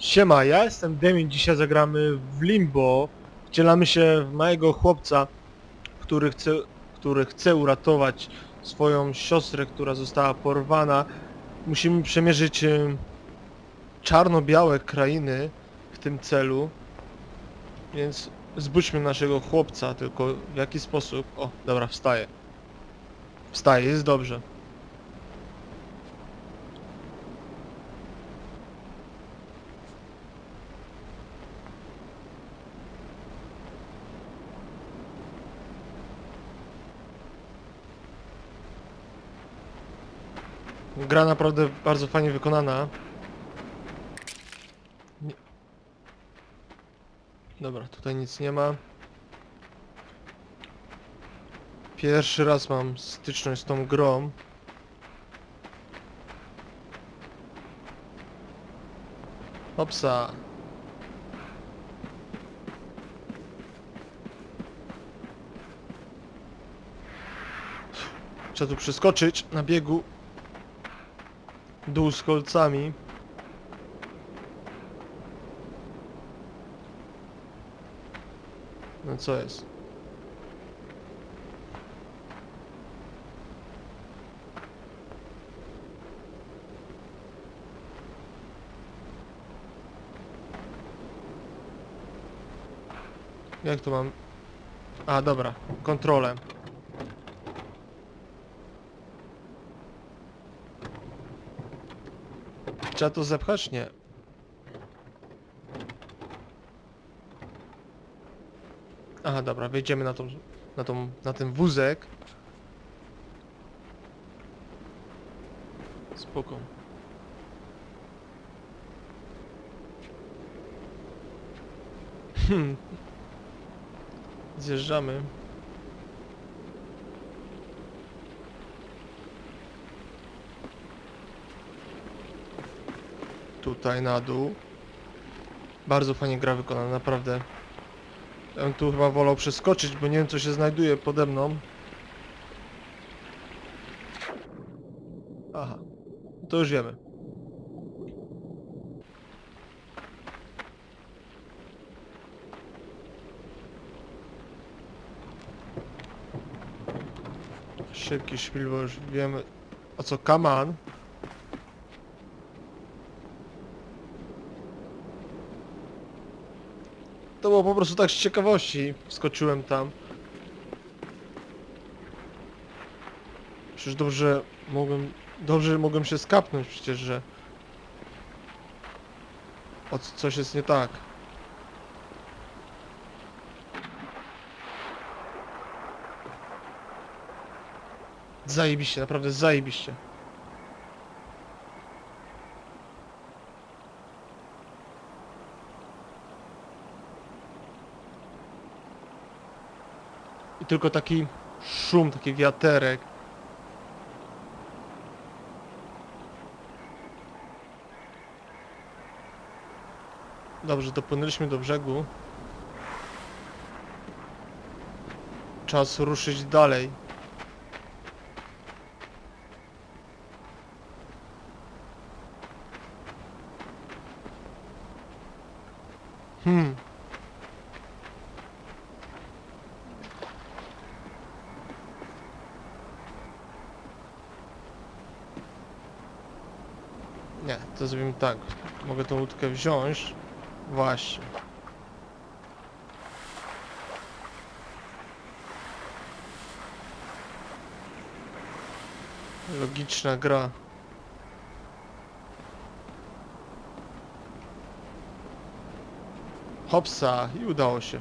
Siema, ja jestem Demin, dzisiaj zagramy w Limbo. Wcielamy się w małego chłopca, który chce, który chce uratować swoją siostrę, która została porwana. Musimy przemierzyć em, czarno-białe krainy w tym celu. Więc zbudźmy naszego chłopca, tylko w jaki sposób... O, dobra, wstaje. Wstaje, jest dobrze. Gra naprawdę bardzo fajnie wykonana. Nie. Dobra, tutaj nic nie ma. Pierwszy raz mam styczność z tą grą. Hopsa. Trzeba tu przeskoczyć na biegu. Dół z kolcami. No co jest? Jak to mam? A, dobra. Kontrolę. Trzeba to zepchać? Nie. Aha, dobra, wejdziemy na tą, na tą, na ten wózek. Spoko. Hmm. Zjeżdżamy. Tutaj na dół. Bardzo fajnie gra wykonana, naprawdę. Ja bym tu chyba wolał przeskoczyć, bo nie wiem co się znajduje pode mną. Aha. To już wiemy. Szybki szpil, bo już wiemy o co kaman. Było po prostu tak z ciekawości. Wskoczyłem tam. Przecież dobrze mogłem... Dobrze mogłem się skapnąć przecież, że... O coś jest nie tak. Zajebiście, naprawdę zajebiście. I tylko taki szum, taki wiaterek. Dobrze, dopłynęliśmy do brzegu. Czas ruszyć dalej. Nie, to zrobimy tak. Mogę tą łódkę wziąć. Właśnie. Logiczna gra. Hopsa i udało się.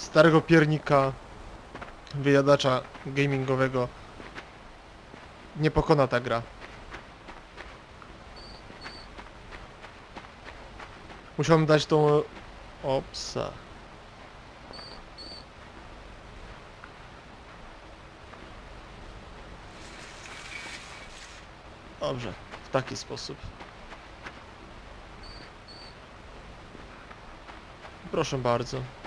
Starego piernika wyjadacza gamingowego nie pokona ta gra. Musiałem dać tą opsa. Dobrze, w taki sposób. Proszę bardzo.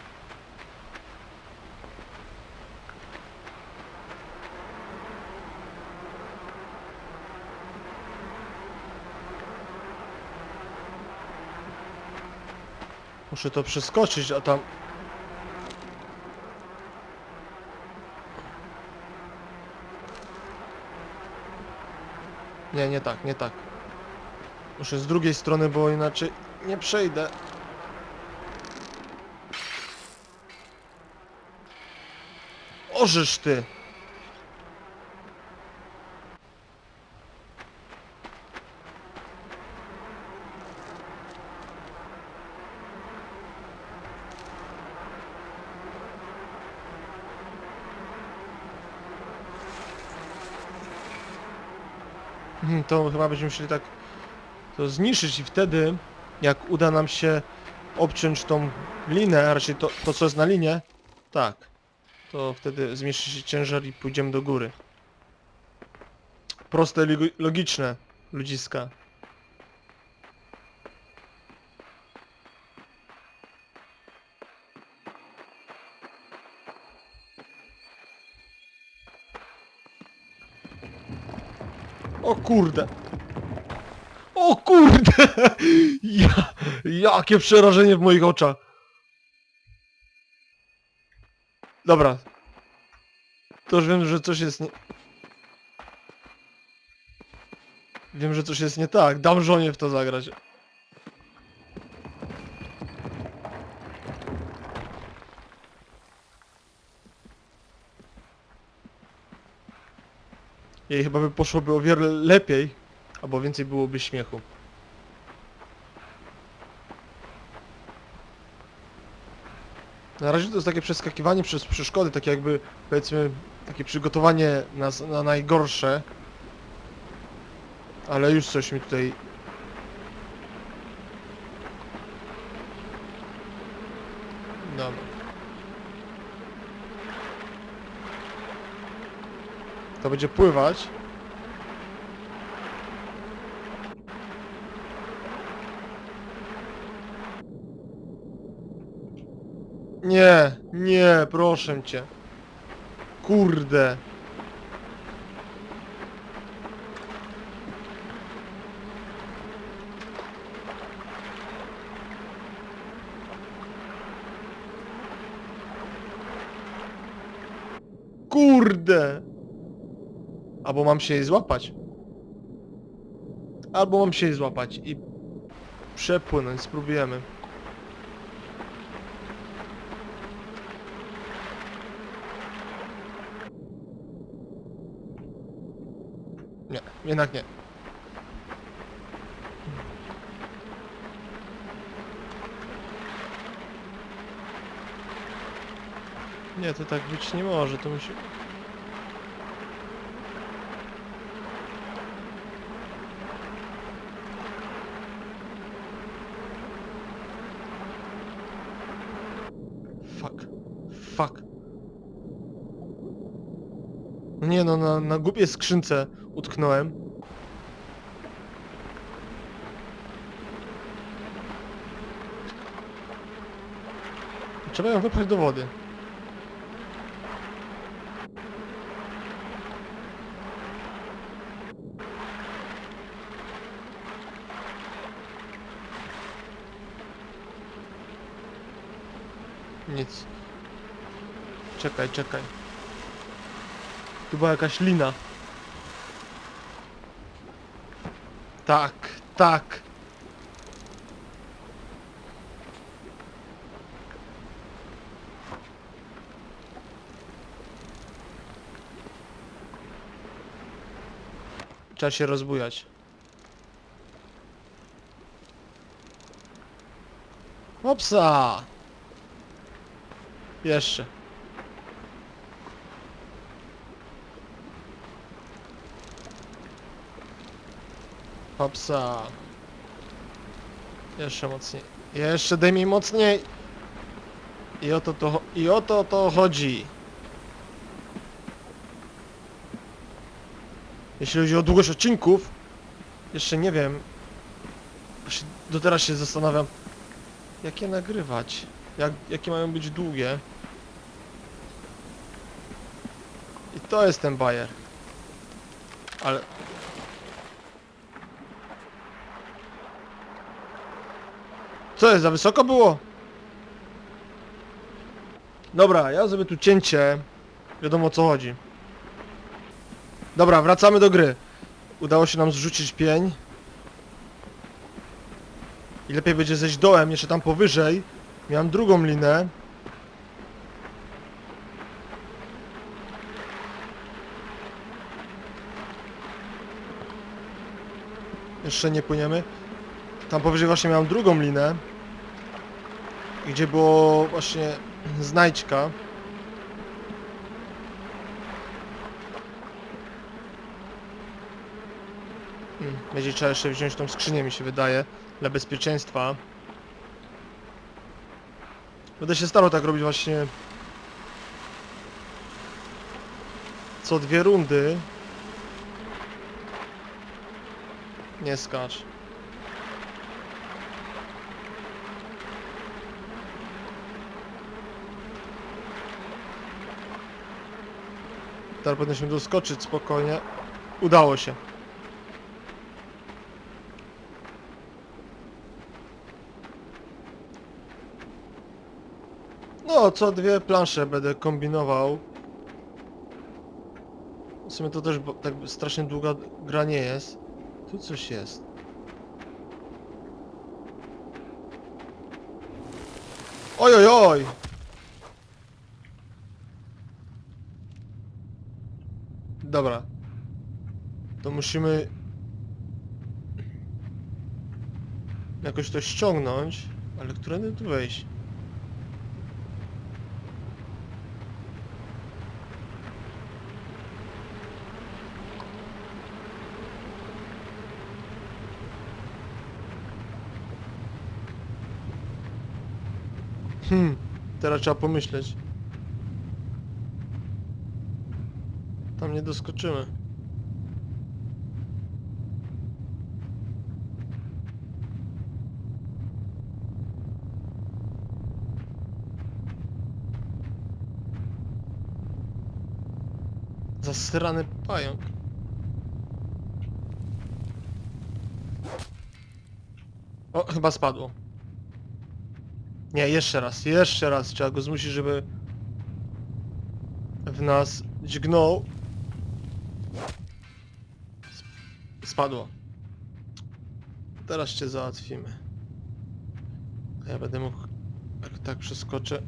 Muszę to przeskoczyć, a tam... Nie, nie tak, nie tak. Muszę z drugiej strony, bo inaczej nie przejdę. Ożysz ty! To chyba będziemy musieli tak to zniszczyć i wtedy jak uda nam się obciąć tą linę, a raczej to, to co jest na linie, tak, to wtedy zmniejszy się ciężar i pójdziemy do góry. Proste, logiczne, ludziska. O kurde! O kurde! Ja, jakie przerażenie w moich oczach! Dobra. To już wiem, że coś jest nie... Wiem, że coś jest nie tak. Dam żonie w to zagrać. Jej chyba by poszłoby o wiele lepiej, albo więcej byłoby śmiechu. Na razie to jest takie przeskakiwanie przez przeszkody, takie jakby, powiedzmy, takie przygotowanie na, s- na najgorsze. Ale już coś mi tutaj... Dobra. To będzie pływać. Nie, nie, proszę cię. Kurde. Kurde. Albo mam się jej złapać. Albo mam się jej złapać i przepłynąć, spróbujemy. Nie, jednak nie. Nie, to tak być nie może, to musi... Fuck. Fuck. No nie no, na, na głupiej skrzynce utknąłem. Trzeba ją wypchać do wody. Nic. Czekaj, czekaj. Tu była jakaś lina. Tak, tak. Trzeba się rozbujać. Hopsa! Jeszcze. Hopsa. Jeszcze mocniej. Jeszcze daj mi mocniej. I o to to, i o to chodzi. Jeśli chodzi o długość odcinków, jeszcze nie wiem. Do teraz się zastanawiam, jak je nagrywać. jak, jakie mają być długie. I to jest ten bajer. Ale... Co jest, za wysoko było? Dobra, ja zrobię tu cięcie. Wiadomo o co chodzi. Dobra, wracamy do gry. Udało się nam zrzucić pień. I lepiej będzie zejść dołem, jeszcze tam powyżej. Miałem drugą linę. Jeszcze nie płyniemy. Tam powyżej właśnie miałem drugą linę. Gdzie było właśnie znajdźka. Hmm, Będzie trzeba jeszcze wziąć tą skrzynię mi się wydaje. Dla bezpieczeństwa. Będę się starał tak robić właśnie co dwie rundy. Nie skacz. Teraz powinniśmy doskoczyć spokojnie. Udało się. No, co dwie plansze będę kombinował. W sumie to też tak strasznie długa gra nie jest. Tu coś jest. Oj, oj, oj! Dobra. To musimy... Jakoś to ściągnąć, ale którędy tu wejść? Hmm, teraz trzeba pomyśleć. Tam nie doskoczymy. Zasrany pająk. O, chyba spadło. Nie, jeszcze raz, jeszcze raz. Trzeba go zmusić, żeby w nas dźgnął. Spadło. Teraz cię załatwimy. Ja będę mógł... Jak tak przeskoczę...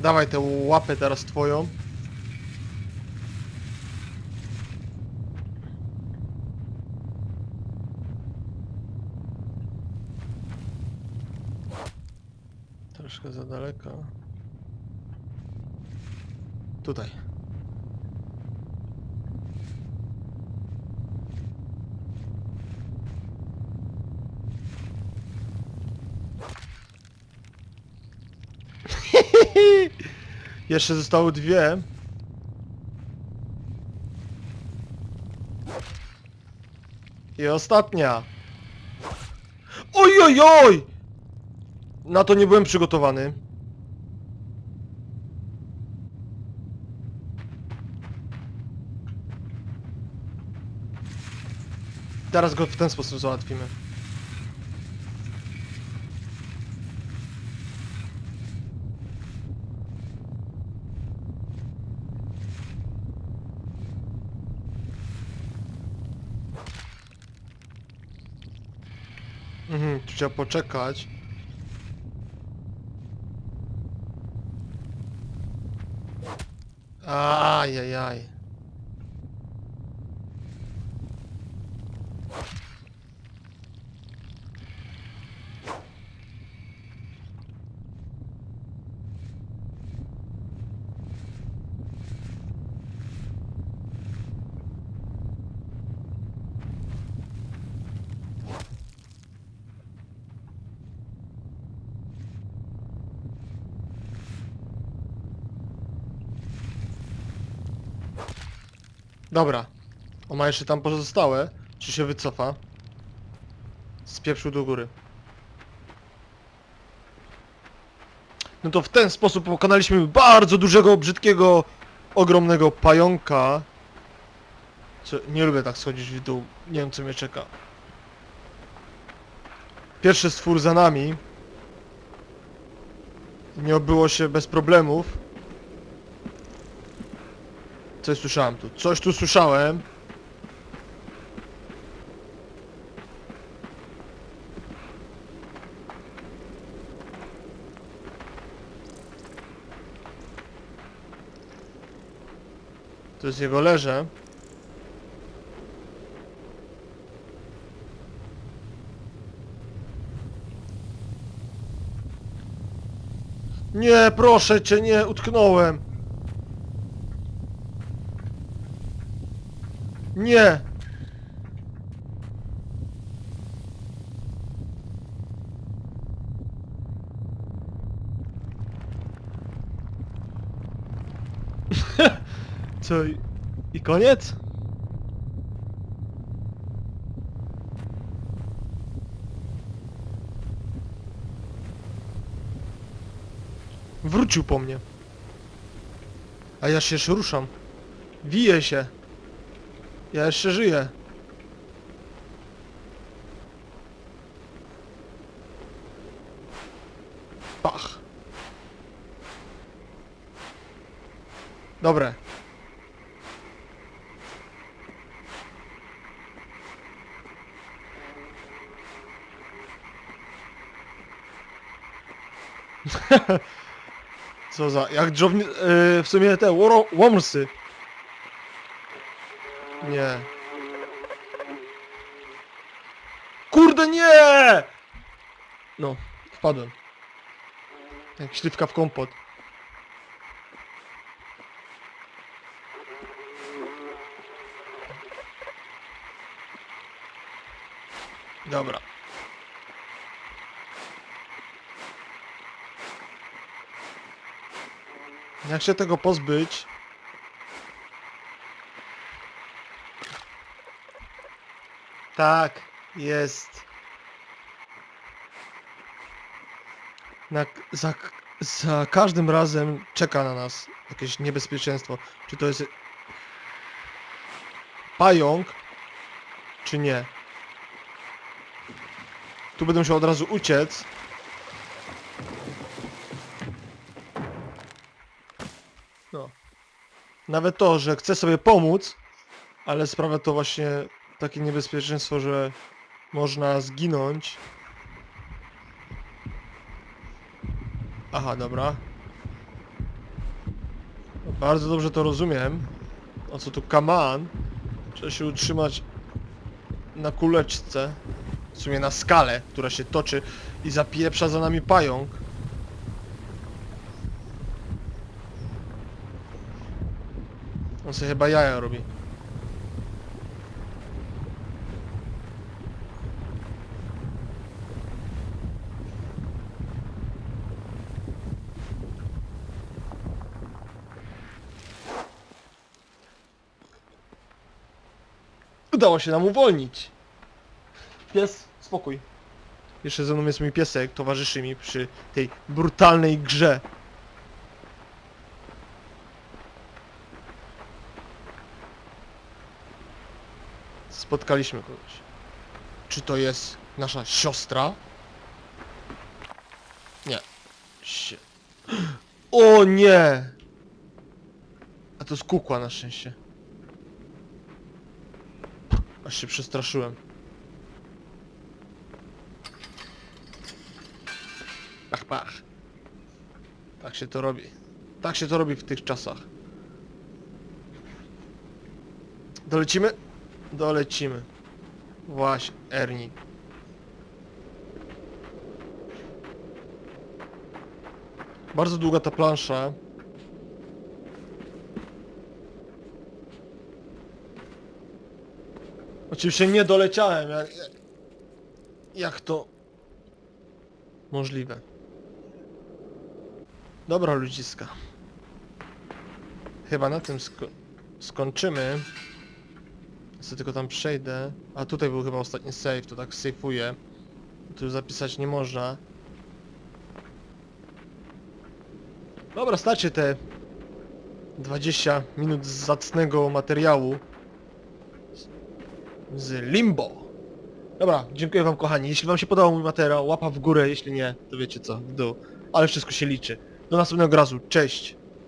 Dawaj tę łapę teraz twoją. Troszkę za daleko. Tutaj. Jeszcze zostały dwie. I ostatnia. Oj, oj, oj! Na to nie byłem przygotowany. Teraz go w ten sposób załatwimy. Trzeba poczekać. Ajajaj. Dobra. On ma jeszcze tam pozostałe. Czy się wycofa? Spieprzył do góry. No to w ten sposób pokonaliśmy bardzo dużego, brzydkiego, ogromnego pająka. Co, nie lubię tak schodzić w dół. Nie wiem co mnie czeka. Pierwszy stwór za nami. Nie obyło się bez problemów. Coś słyszałem tu. Coś tu słyszałem. To jest jego leże. Nie, proszę cię, nie, utknąłem. Nie. Co i, i koniec? Wrócił po mnie. A ja się jeszcze ruszam. Wiję się. Ja jeszcze żyję. Pach. Dobre. Co za... jak dżowni... Yy, w sumie te łomsy. Nie. Kurde nie! No, wpadłem. Jak śliwka w kompot. Dobra. Jak się tego pozbyć? Tak, jest. Na, za, za każdym razem czeka na nas jakieś niebezpieczeństwo. Czy to jest pająk, czy nie. Tu będę musiał od razu uciec. No. Nawet to, że chcę sobie pomóc, ale sprawia to właśnie takie niebezpieczeństwo, że można zginąć. Aha, dobra. Bardzo dobrze to rozumiem. O co tu kaman? Trzeba się utrzymać na kuleczce. W sumie na skale, która się toczy i zapieprza za nami pająk. On sobie chyba jaja robi. Udało się nam uwolnić. Pies, spokój. Jeszcze ze mną jest mój piesek, towarzyszy mi przy tej brutalnej grze. Spotkaliśmy kogoś. Czy to jest nasza siostra? Nie. O nie! A to jest kukła na szczęście. Aż się przestraszyłem. Pach, pach. Tak się to robi. Tak się to robi w tych czasach. Dolecimy? Dolecimy. Właśnie, Ernie. Bardzo długa ta plansza. Oczywiście nie doleciałem. Jak, jak to możliwe? Dobra ludziska. Chyba na tym sko skończymy. Sobie tylko tam przejdę. A tutaj był chyba ostatni save, to tak sejfuję. Tu zapisać nie można. Dobra, starczy te 20 minut zacnego materiału z Limbo. Dobra, dziękuję wam kochani. Jeśli wam się podobał mój materiał, łapa w górę, jeśli nie, to wiecie co, w dół. Ale wszystko się liczy. Do następnego razu, cześć!